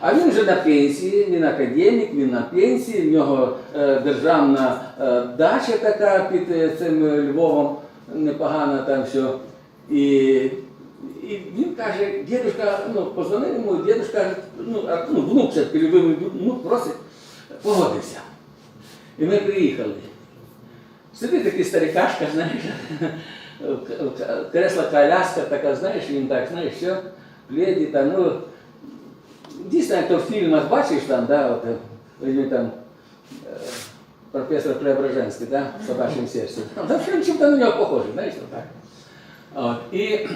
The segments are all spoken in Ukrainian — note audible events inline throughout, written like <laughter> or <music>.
А він вже на пенсії, він академік, він на пенсії, в нього е, державна е, дача така під е, цим Львовом, непогана там все. І, і він каже, дідушка, ну, позвонив йому, дідусь каже, ну, ну внук все-таки любимий внук просить, погодився. І ми приїхали. Сидить такий старикашка, знаєш, <laughs> кресла коляска така, знаєш, він так, знаєш, все, пледі там, ну, дійсно, як то в фільмах бачиш там, да, от, е, там, е, професор Преображенський, да, в собачьем серці. Там чим-то на нього похожий, знаєш, так. От, і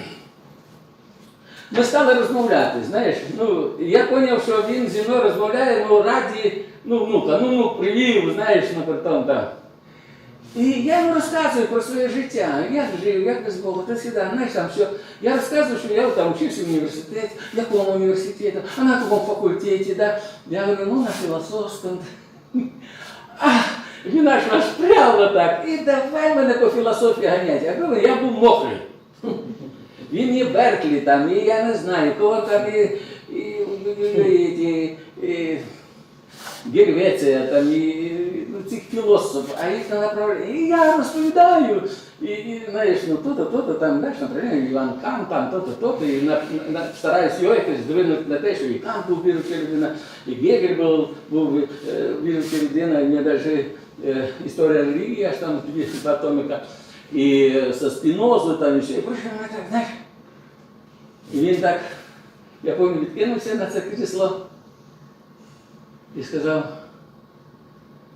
ми стали розмовляти, знаєш. Ну, я зрозумів, що він зі мною розмовляє, ну, раді, ну, внука, ну, ну, привів, знаєш, ну, потім так. І я йому розказую про своє життя, як жив, як без Бога, та сюди, знаєш, там все. Я розказую, що я там вчився в університеті, в якому університеті, а на якому факультеті, да. Я говорю, ну на філософському. А, він аж розпряв так, і давай мене по філософії ганяти. Я говорю, я був мокрий. <laughs> Він і Берклі там, і я не знаю, кого там і, і, і, і, і Гельвеція, там, і, і ну, цих філософів, а їх направляє. І я розповідаю, і, і знаєш, ну то-то, то-то, там, знаєш, наприклад, Іван Кант, там, то-то, то-то, і на, на, стараюсь його якось здвинути на те, що і Кант був віруюча людина, і Гегель був, був е, віруюча людина, і мені навіть е, історія релігії, аж там дві два томика, і е, со Спінозу, там, і ще, і прийшов мене так, знаєш, і він так, я пам'ятаю, відкинувся на це крісло і сказав,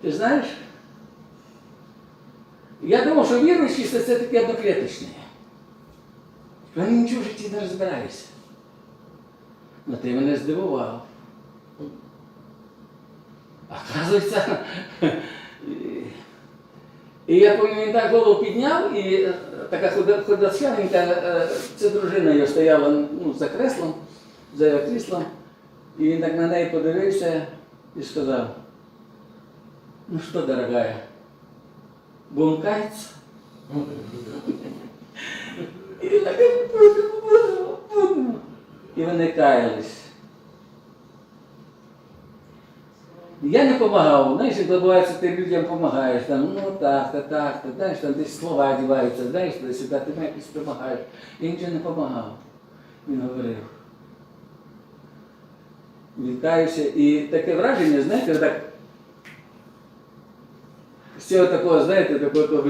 ти знаєш, Я думав, що віруючість це таке одноклеточне. Вони нічого в житті не розбираються. Ну ти мене здивував. Оказується, і я пам'ятаю, він так голову підняв, і е, така е, це дружина його стояла ну, за креслом, за його кріслом, і він так на неї подивився і сказав, ну що, дорогая, будем каяться? І він так. І вони каялись. Я не допомагав, знаєш, як бувається, ти людям допомагаєш, там, ну так, та так, та, знаєш, там десь слова діваються, знаєш, туди сюди, ти якось допомагаєш. Я нічого не допомагав. Він говорив. Вітаюся. І таке враження, знаєте, так. З такого, знаєте, такого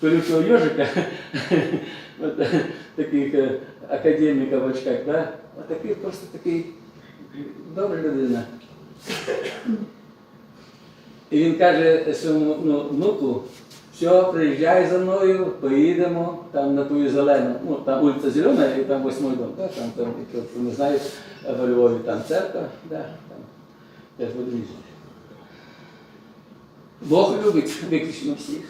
колючого йожика, таких е, академіків в очках, да? От такий просто такий добра людина. І він каже своєму ну, внуку, все, приїжджай за мною, поїдемо там на ту зелену, ну там вулиця Зелена і там восьмий дом, да? там, там, не знає, в Львові там церква, да? там теж буде їздити. 먹으려고 처음에 그 신없이